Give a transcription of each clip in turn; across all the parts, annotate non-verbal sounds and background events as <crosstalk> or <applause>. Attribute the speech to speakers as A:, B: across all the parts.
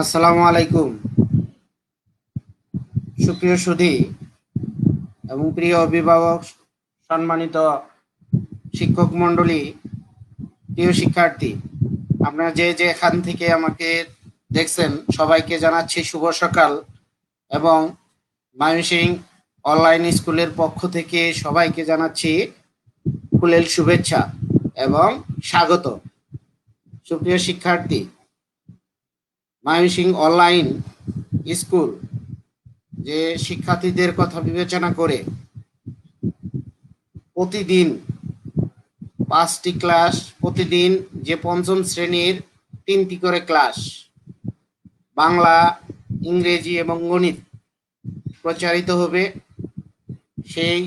A: আসসালামু আলাইকুম। সুপ্রিয় সুধী এবং প্রিয় অভিভাবক, সম্মানিত শিক্ষক মণ্ডলী, প্রিয় শিক্ষার্থী, আপনারা যে যে এখান থেকে আমাকে দেখছেন, সবাইকে জানাচ্ছি শুভ সকাল এবং ময়মনসিং অনলাইন স্কুলের পক্ষ থেকে সবাইকে জানাচ্ছি ফুলেল শুভেচ্ছা এবং স্বাগত। সুপ্রিয় শিক্ষার্থী ময়মনসিং অনলাইন স্কুল, যে শিক্ষার্থীদের কথা বিবেচনা করে প্রতিদিন পাঁচটি ক্লাস, প্রতিদিন যে পঞ্চম শ্রেণির তিনটি করে ক্লাস, বাংলা, ইংরেজি এবং গণিত প্রচারিত হবে সেই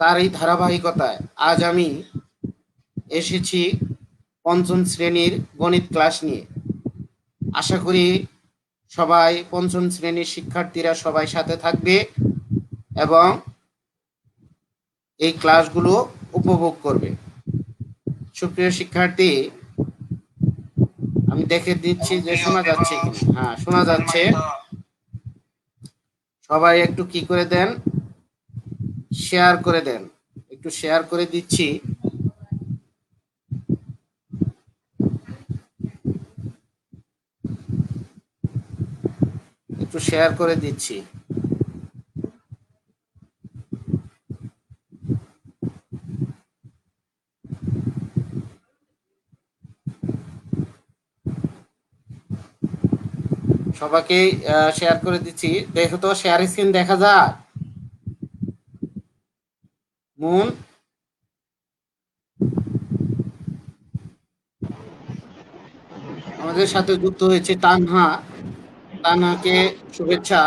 A: তারই ধারাবাহিকতায়। আজ আমি এসেছি পঞ্চম শ্রেণির গণিত ক্লাস নিয়ে। আশা করি সবাই পঞ্চম শ্রেণির শিক্ষার্থীরা সবাই সাথে থাকবে এবং এই ক্লাসগুলো উপভোগ করবে। সুপ্রিয় শিক্ষার্থী, আমি দেখে দিচ্ছি যে শোনা যাচ্ছে। হ্যাঁ শোনা যাচ্ছে। সবাই একটু কি করে দেন? শেয়ার করে দেন। একটু শেয়ার করে দিচ্ছি। একটু শেয়ার করে দিচ্ছি। সবাইকে শেয়ার করে দিচ্ছি। দেখো তো শেয়ার স্ক্রিন দেখা যায় মুন। আমাদের সাথে যুক্ত হয়েছে তানহা। তানহাকে শুভেচ্ছা।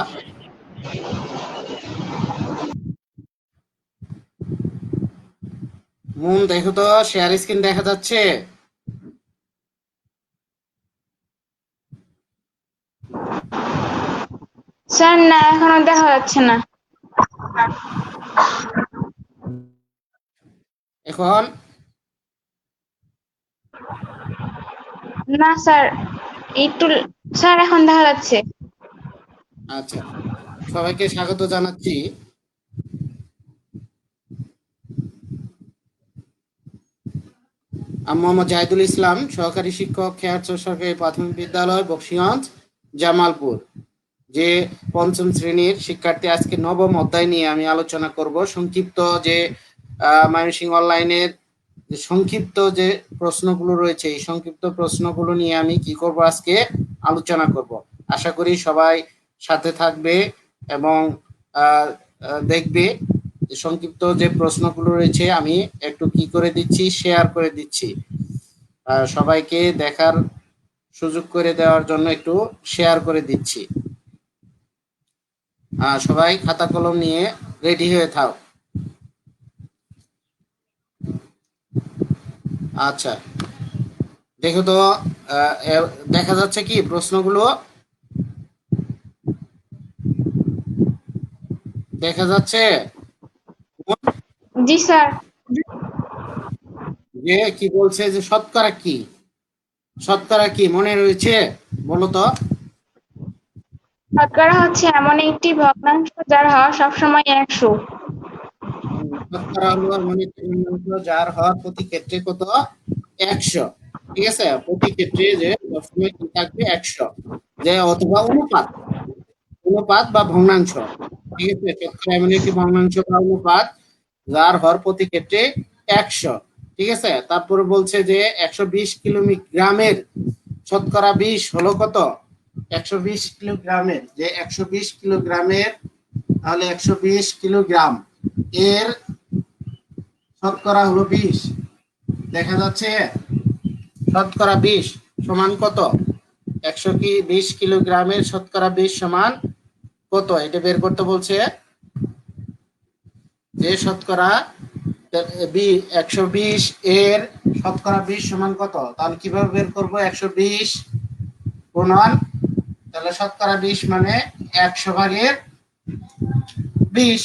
A: মুন দেখো তো শেয়ার স্ক্রিন দেখা যাচ্ছে।
B: স্যার না এখনও দেখা যাচ্ছে না।
A: এখন
B: না স্যার। একটু স্যার এখন দেখা যাচ্ছে।
A: আচ্ছা সবাইকে স্বাগত জানাচ্ছি। আমি মোহাম্মদ জাহিদুল ইসলাম, সহকারী শিক্ষক খেয়ারচর সরকারি প্রাথমিক বিদ্যালয়, বক্সিগঞ্জ, জামালপুর। যে পঞ্চম শ্রেণির শিক্ষার্থী আজকে নবম অধ্যায় নিয়ে আমি আলোচনা করব। সংক্ষিপ্ত যে ময়মনসিং অনলাইনের সংক্ষিপ্ত যে প্রশ্নগুলো রয়েছে, এই সংক্ষিপ্ত প্রশ্নগুলো নিয়ে আমি কি করব আজকে আলোচনা করব। আশা করি সবাই সাথে থাকবে এবং দেখবে সংক্ষিপ্ত যে প্রশ্নগুলো রয়েছে আমি একটু কি করে দিচ্ছি শেয়ার করে দিচ্ছি। সবাইকে দেখার সুযোগ করে দেওয়ার জন্য একটু শেয়ার করে দিচ্ছি। সবাই খাতা কলম নিয়ে রেডি হয়ে থাও আচ্ছা। দেখো তো দেখা যাচ্ছে কি প্রশ্নগুলো দেখা যাচ্ছে
B: জি স্যার।
A: যে কি বলছে যে শতকরা কি? শতকরা কি মনে রয়েছে? বলো তো।
B: শতকরা হচ্ছে এমন একটি ভগ্নাংশ যার হওয়া সবসময় একশো
A: শতকরা হলো এমন একটি ভগ্নাংশ যার হওয়ার প্রতি ক্ষেত্রে কত? একশো। ঠিক আছে? প্রতি ক্ষেত্রে যে সবসময় কি থাকবে একশো। যে অথবা অনুপাত। অনুপাত বা ভগ্নাংশ। ঠিক আছে? শতকরা এমন একটি ভগ্নাংশ বা অনুপাত যার হর প্রতি ক্ষেত্রে একশো। ঠিক আছে? তারপরে বলছে যে একশো বিশ কিলোগ্রামের শতকরা বিশ হলো কত? একশো বিশ কিলোগ্রামের। যে একশো বিশ কিলোগ্রামের, তাহলে একশো বিশ কিলোগ্রাম। এর শতকরা হলো বিশ। দেখা যাচ্ছে শতকরা বিশ সমান কত? একশো কি বিশ কিলোগ্রামের শতকরা বিশ সমান কত? এটা বের করতে বলছে যে শতকরা একশো বিশ এর শতকরা বিশ সমান কত? তাহলে কীভাবে বের করব? একশো বিশ গুণন, তাহলে শতকরা বিশ মানে একশো ভাগের বিশ।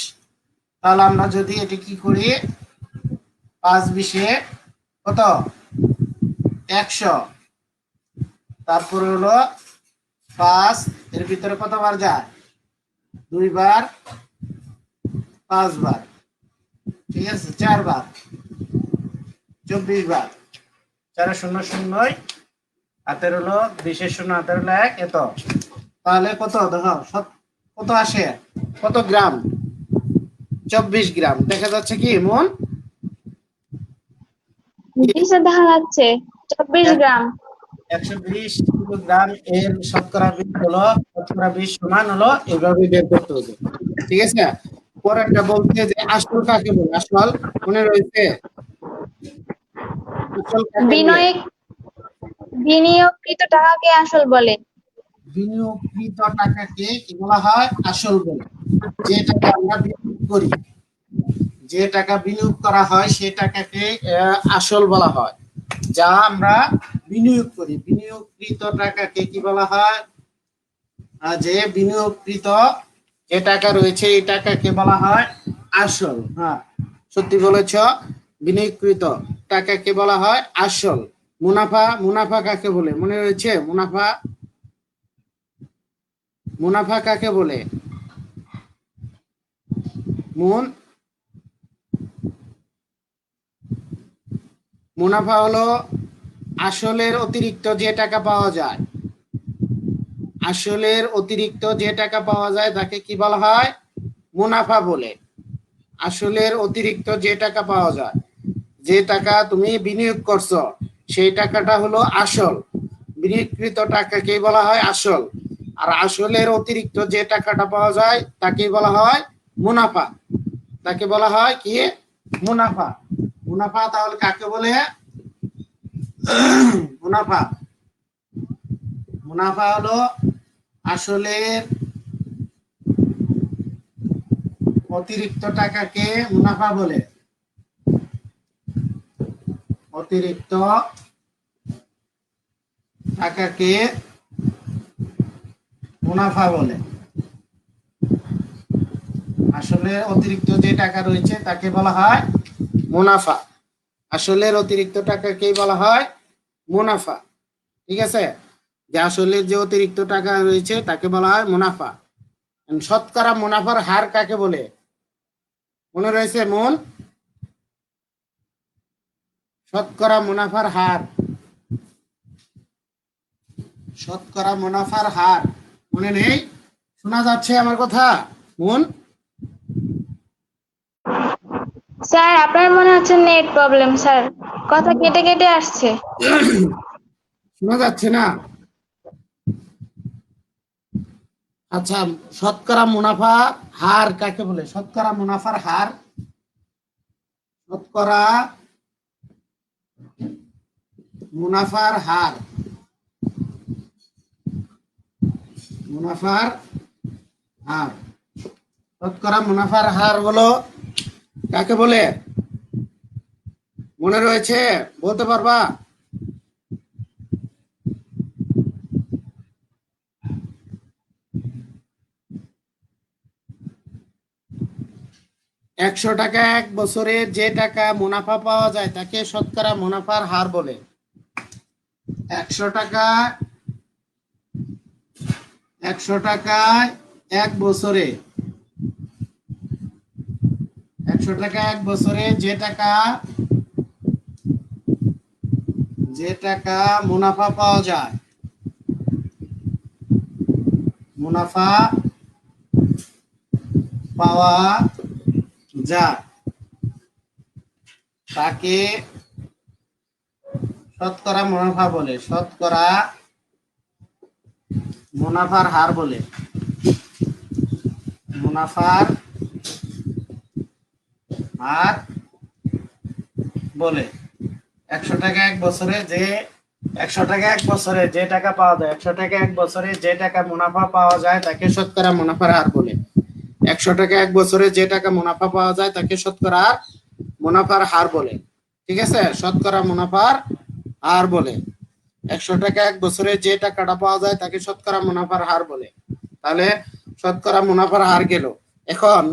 A: তাহলে আমরা যদি এটি কি করি? পাঁচ বিশে কত? একশো। তারপরে হলো পাঁচ, এর ভিতরে কতবার যায়? দুইবার পাঁচবার ঠিক আছে? চারবার চব্বিশ বার। চারে শূন্য শূন্য হাতের হলো বিশেষ শূন্য, হাতের হলো এক, এত। তাহলে কত? দেখো কত আসে? কত গ্রাম? চব্বিশ গ্রাম। দেখা যাচ্ছে কি মন
B: নিচে দেখা যাচ্ছে চব্বিশ গ্রাম।
A: একশো বিশ কিলোগ্রাম এর শতকরা বিশ হলো শতকরা বিশ সমান হলো এইভাবে বের করতে হবে। ঠিক আছে? পরেরটা বলতে যে আসল কাকে বলে? আসল মনে রয়েছে?
B: বিনয় বিনিয়োগকৃত টাকাকে আসল বলে।
A: বিনিয়োগকৃত টাকাকে কি বলা হয়? আসল বলে। যে টাকা আমরা বিনিয়োগ করি। যে টাকা বিনিয়োগ করা হয়, সে টাকাকে আসল বলা হয়। যা আমরা বিনিয়োগ করি। বিনিয়োগকৃত টাকাকে কি বলা হয়? যে বিনিয়োগকৃত যে টাকা রয়েছে, এই টাকাকে বলা হয় আসল। হ্যাঁ সত্যি বলেছ? বিনিয়োগকৃত টাকাকে বলা হয় আসল। মুনাফা মুনাফা কাকে বলে? মনে রয়েছে? মুনাফা মুনাফা কাকে বলে? মুন মুনাফা হলো আসলের অতিরিক্ত যে টাকা পাওয়া যায়। আসলের অতিরিক্ত যে টাকা পাওয়া যায় তাকে কি বলা হয়? মুনাফা বলে। আসলের অতিরিক্ত যে টাকা পাওয়া যায়, যে টাকা তুমি বিনিয়োগ করছ, সেই টাকাটা হলো আসল। বিনিয়োগকৃত টাকাকে বলা হয় আসল। আর আসলের অতিরিক্ত যে টাকাটা পাওয়া যায় তাকে বলা হয় মুনাফা। তাকে বলা হয় কি? মুনাফা। মুনাফা তাহলে কাকে বলে? মুনাফা। মুনাফা হলো আসলের অতিরিক্ত টাকাকে মুনাফা বলে। অতিরিক্ত টাকাকে মুনাফা বলে। আসলে অতিরিক্ত যে টাকা রয়েছে তাকে বলা হয় মুনাফা। আসলের অতিরিক্ত টাকাকে বলা হয় মুনাফা। ঠিক আছে? যে আসলের যে অতিরিক্ত টাকা রয়েছে, তাকে বলা হয় মুনাফা। শতকরা মুনাফার হার কাকে বলে? মনে রয়েছে মন? শতকরা মুনাফার হার। শতকরা মুনাফার হার। মনে নেই? শোনা যাচ্ছে আমার কথা? মন?
B: স্যার, আপনার মনে হচ্ছে নেট প্রবলেম, স্যার। কথা কেটে কেটে আসছে।
A: শোনা যাচ্ছে না? আচ্ছা শতকরা মুনাফা হার কাকে বলে? শতকরা মুনাফার হার? শতকরা মুনাফার হার। মুনাফার হার। শতকরা মুনাফার হার হলো কাকে বলে? মনে রয়েছে? বলতে পারবা? একশো টাকা এক বছরে যে টাকা মুনাফা পাওয়া যায়, তাকে শতকরা মুনাফার হার বলে। একশো টাকা, একশো টাকায় এক বছরে একশো টাকা এক বছরে যে টাকা যে টাকা মুনাফা পাওয়া যায়, মুনাফা পাওয়া যায়, তাকে শতকরা মুনাফা বলে, শতকরা মুনাফার হার বলে। মুনাফার হার বলে, একশো টাকা এক বছরে যে, একশো টাকা এক বছরে যে টাকা পাওয়া যায়, একশো টাকা এক বছরে যে টাকা মুনাফা পাওয়া যায় তাকে শতকরা মুনাফার হার বলে। একশো টাকা এক বছরে যে টাকা মুনাফা পাওয়া যায় তাকে শতকরা মুনাফার হার বলে। ঠিক আছে? শতকরা মুনাফার হার বলে। একশো টাকা এক বছরে যে টাকাটা পাওয়া যায় তাকে শতকরা মুনাফার হার বলে। তাহলে শতকরা মুনাফার হার গেল। এখন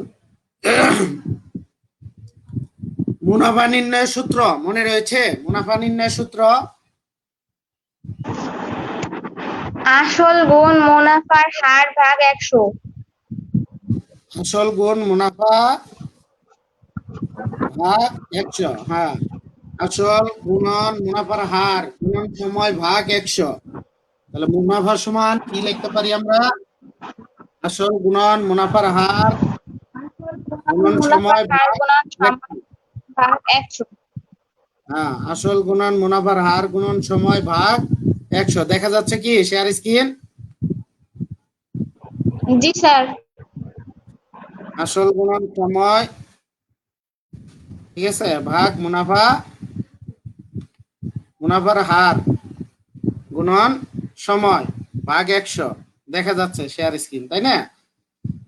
A: মুনাফা নির্ণয় সূত্র মনে রয়েছে? মুনাফা নির্ণয় সূত্র?
B: আসল গুণ মুনাফার হার ভাগ একশো।
A: আসল গুণ মুনাফা ভাগ একশো হ্যাঁ। আসল গুণন মুনাফার হার গুণন সময় ভাগ একশো। তাহলে মুনাফা সমান কি লিখতে পারি আমরা? আসল গুণন মুনাফার হার গুণন সময় ভাগ
B: সময় ভাগ একশো।
A: হ্যাঁ আসল গুণন মুনাফার হার গুণন সময় ভাগ একশো। দেখা যাচ্ছে কি শেয়ার স্ক্রিন
B: জি স্যার।
A: আসল গুণন সময় ঠিক আছে ভাগ মুনাফা মুনাফার হার গুণন সময় ভাগ একশো। দেখা যাচ্ছে শেয়ার স্ক্রিন তাই না?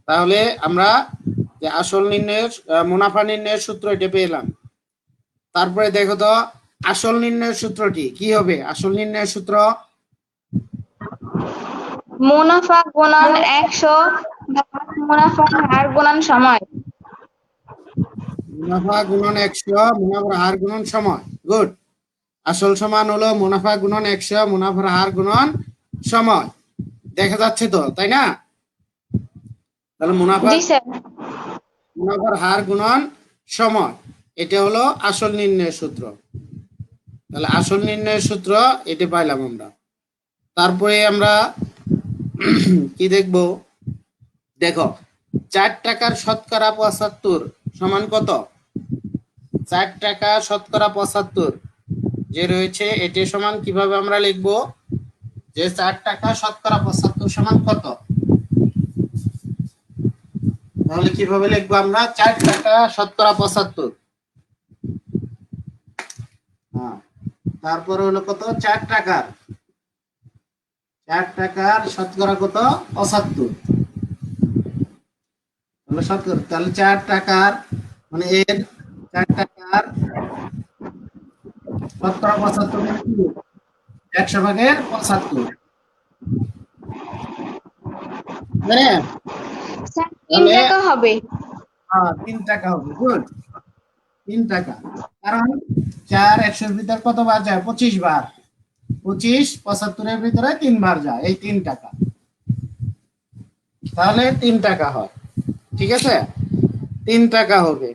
A: তাহলে আমরা যে আসল নির্ণয়ের মুনাফা নির্ণয়ের সূত্র এটা পেলাম তারপরে দেখো তো আসল নির্ণয়ের সূত্রটি কি হবে? আসল নির্ণয়ের সূত্র?
B: মুনাফা গুণন একশো ভাগ মুনাফার হার গুণন সময়।
A: মুনাফা গুণন একশো মুনাফার হার গুণন সময়। গুড আসল সমান হলো মুনাফা গুণন একশো মুনাফার হার গুণন সময়। দেখা যাচ্ছে তো তাই না? তাহলে মুনাফা মুনাফার হার গুণন সময়। এটা হলো আসল নির্ণয়ের সূত্র। তাহলে আসল নির্ণয়ের সূত্র এটা পাইলাম আমরা। তারপরে আমরা <clears throat> কি দেখব? দেখো, চার টাকার শতকরা পঁচাত্তর সমান কত? চার টাকা শতকরা পঁচাত্তর যে রয়েছে, এটি সমান কীভাবে আমরা লিখব? যে চার টাকা শতকরা পঁচাত্তর সমান কত? তাহলে কীভাবে লিখব আমরা? চার টাকা শতকরা পঁচাত্তর। হ্যাঁ তারপর হলো কত? চার টাকার। চার টাকার শতকরা কত? পঁচাত্তর। তাহলে শতকরা তাহলে চার টাকার মানে এর চার টাকার শতকরা পঁচাত্তর মানে একশো ভাগের পঁচাত্তর।
B: তিন টাকা হবে।
A: হ্যাঁ তিন টাকা হবে গুড। তিন টাকা। কারণ চার একশোর ভিতর কত বার যায়? পঁচিশ বার। পঁচিশ, পঁচাত্তরের ভিতরে তিনবার যায়। এই তিন টাকা। তাহলে তিন টাকা হয়। ঠিক আছে? তিন টাকা হবে।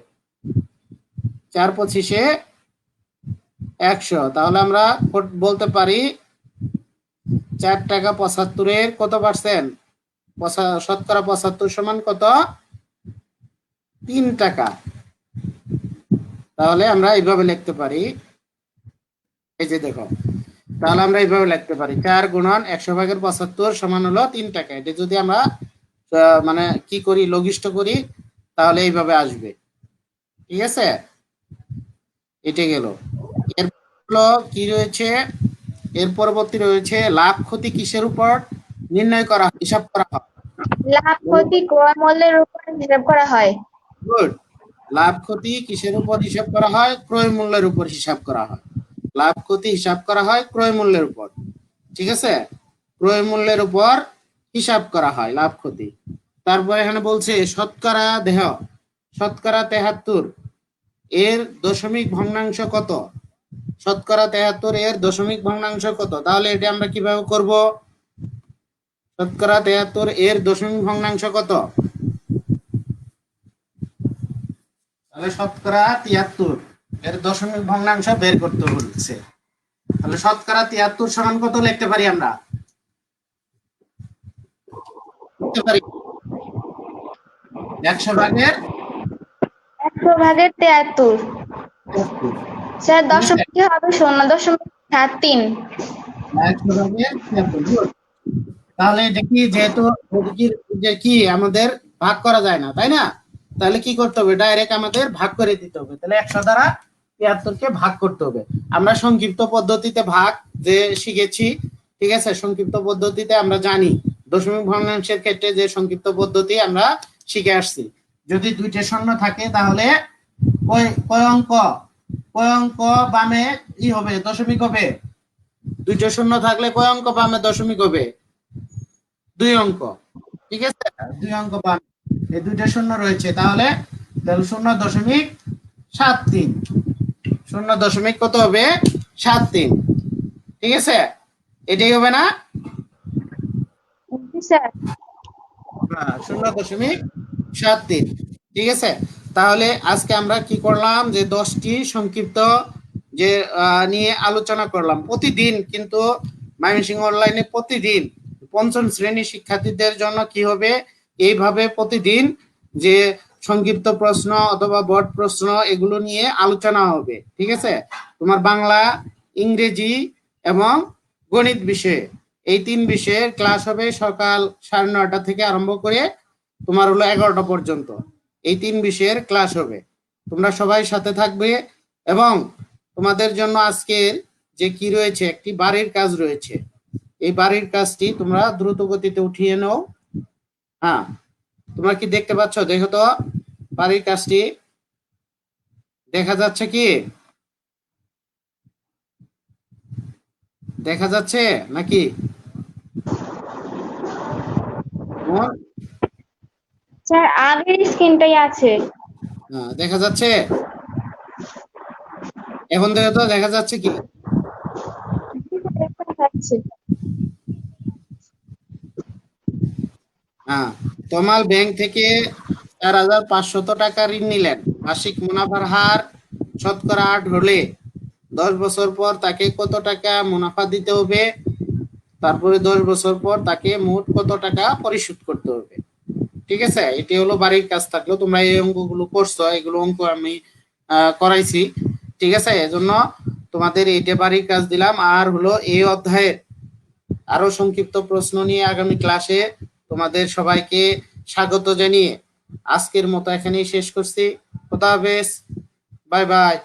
A: চার পঁচিশে একশো। তাহলে আমরা বলতে পারি চার টাকা পঁচাত্তরের কত পার্সেন্ট? শতকরা পঁচাত্তর সমান কত? তিন টাকা। তাহলে আমরা এইভাবে লিখতে পারি। এই যে দেখো তাহলে আমরা এইভাবে লিখতে পারি। চার গুণন একশো ভাগের পঁচাত্তর সমান হলো তিন টাকা। এটা যদি আমরা মানে কি করি লঘিষ্ঠ করি তাহলে এইভাবে আসবে। ঠিক আছে? এটা গেল। এর কি রয়েছে? এর পরবর্তী রয়েছে লাভ ক্ষতি কিসের উপর নির্ণয় করা হিসাব করা হয়।
B: লাভ ক্ষতি ক্রয় মূল্যের উপর হিসাব করা হয়?
A: গুড লাভ, ক্ষতি কিসের উপর হিসাব করা হয়? ক্রয় মূল্যের উপর হিসাব করা হয়। লাভ, ক্ষতি হিসাব করা হয় ক্রয় মূল্যের উপর। ঠিক আছে? ক্রয় মূল্যের উপর হিসাব করা হয়, লাভ, ক্ষতি। তারপর এখানে বলছে, শতকরা দেহ, শতকরা তেহাত্তর। এর দশমিক ভগ্নাংশ কত? শতকরা তেহাত্তর এর দশমিক ভগ্নাংশ কত? তাহলে এটা আমরা কীভাবে করব? শতকরা তেহাত্তর এর দশমিক ভগ্নাংশ কত? তাহলে শতকরা তিয়াত্তর। এর দশমিক ভগ্নাংশ বের করতে বলছে। তাহলে শতকরা তিয়াত্তর সমান কত লিখতে পারি আমরা? লিখতে পারি। একশো ভাগের
B: একশো ভাগের তিয়াত্তর। স্যার দশমিক কি হবে? শূন্য দশমিক সাত তিন।
A: একশো ভাগের তিয়াত্তর। তাহলে দেখি যেহেতু যে কি আমাদের ভাগ করা যায় না তাই না? তাহলে কি করতে হবে? ডাইরেক্ট আমাদের ভাগ করে দিতে হবে। তাহলে একশো দ্বারা তিয়াত্তরকে ভাগ করতে হবে। আমরা সংক্ষিপ্ত পদ্ধতিতে ভাগ যে শিখেছি, ঠিক আছে? সংক্ষিপ্ত পদ্ধতিতে আমরা জানি। দশমিক ভগ্নাংশের ক্ষেত্রে যে সংক্ষিপ্ত পদ্ধতি আমরা শিখে আসছি। যদি দুইটা শূন্য থাকে, তাহলে কয় অঙ্ক? কয় অঙ্ক বামে ই হবে, দশমিক হবে। দুইটা শূন্য থাকলে কয় অঙ্ক বামে দশমিক হবে? দুই অঙ্ক। ঠিক আছে? দুই অঙ্ক বামে। এই দুইটা শূন্য রয়েছে তাহলে তাহলে শূন্য দশমিক সাত তিন। শূন্য দশমিক কত হবে? সাত তিন। ঠিক আছে? এটাই হবে না? হ্যাঁ, শূন্য দশমিক সাত তিন। ঠিক আছে? তাহলে আজকে আমরা কি করলাম? যে দশটি সংক্ষিপ্ত যে নিয়ে আলোচনা করলাম। প্রতিদিন কিন্তু ময়মনসিংহ অনলাইনে প্রতিদিন পঞ্চম শ্রেণি শিক্ষার্থীদের জন্য কি হবে? এইভাবে প্রতিদিন যে সংক্ষিপ্ত প্রশ্ন অথবা বোর্ড প্রশ্ন এগুলো নিয়ে আলোচনা হবে, ঠিক আছে? তোমার বাংলা, ইংরেজি এবং গণিত বিষয়ে। এই তিন বিষয়ের ক্লাস হবে সকাল সাড়ে নয়টা থেকে আরম্ভ করে তোমার হলো এগারোটা পর্যন্ত। এই তিন বিষয়ের ক্লাস হবে। তোমরা সবাই সাথে থাকবে এবং তোমাদের জন্য আজকের যে কি রয়েছে, একটি বাড়ির কাজ রয়েছে। এই বাড়ির কাজটি তোমরা দ্রুত গতিতে উঠিয়ে নাও। হ্যাঁ তোমরা কি দেখতে পাচ্ছ? দেখো তো বাড়ির কাজটি। দেখা যাচ্ছে কি? দেখা যাচ্ছে নাকি?
B: স্যার আগের স্ক্রিনটাই আছে।
A: হ্যাঁ, দেখা যাচ্ছে? এখন দেখো তো দেখা যাচ্ছে কি?
B: দেখতে পাচ্ছি।
A: হ্যাঁ তমাল ব্যাংক থেকে চার হাজার পাঁচশত টাকা ঋণ নিলেন। মাসিক মুনাফার হার শতকরা আট হলে দশ বছর পর তাকে কত টাকা মুনাফা দিতে হবে? তারপরে দশ বছর পর তাকে মোট কত টাকা পরিশোধ করতে হবে? ঠিক আছে? এটি হলো বাড়ির কাজ থাকল তোমরা এই অঙ্কগুলো করছ, এগুলো অঙ্ক আমি করাইছি। ঠিক আছে? এজন্য তোমাদের এইটা বাড়ির কাজ দিলাম। আর হলো এই অধ্যায়ের আরও সংক্ষিপ্ত প্রশ্ন নিয়ে আগামী ক্লাসে তোমাদের সবাইকে স্বাগত জানিয়ে আজকের মতো এখানেই শেষ করছি। খোদা হাফেজ। Bye bye.